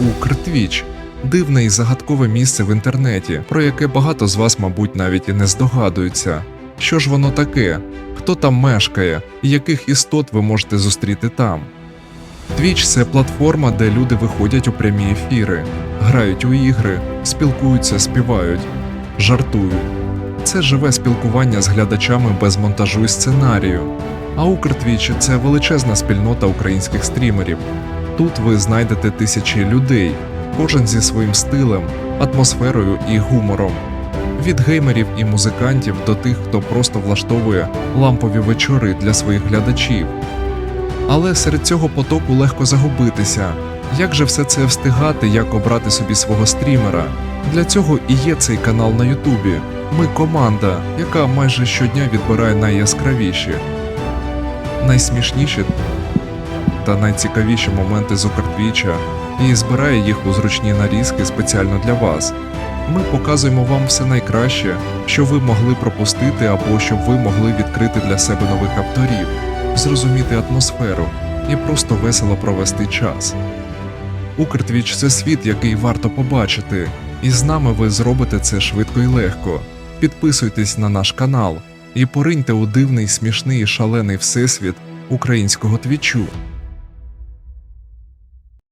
Укртвіч дивне і загадкове місце в інтернеті, про яке багато з вас, мабуть, навіть і не здогадуються. Що ж воно таке? Хто там мешкає і яких істот ви можете зустріти там? Twitch – це платформа, де люди виходять у прямі ефіри, грають у ігри, спілкуються, співають, жартують. Це живе спілкування з глядачами без монтажу і сценарію. А Укртвіч – це величезна спільнота українських стрімерів. Тут ви знайдете тисячі людей, кожен зі своїм стилем, атмосферою і гумором. Від геймерів і музикантів до тих, хто просто влаштовує лампові вечори для своїх глядачів. Але серед цього потоку легко загубитися. Як же все це встигати, як обрати собі свого стрімера? Для цього і є цей канал на Ютубі. Ми команда, яка майже щодня відбирає найяскравіші, найсмішніші та найцікавіші моменти з Укртвіча і збирає їх у зручні нарізки спеціально для вас. Ми показуємо вам все найкраще, що ви могли пропустити або щоб ви могли відкрити для себе нових авторів, зрозуміти атмосферу і просто весело провести час. Укртвіч це світ, який варто побачити, і з нами ви зробите це швидко і легко. Підписуйтесь на наш канал і пориньте у дивний, смішний і шалений всесвіт українського твічу.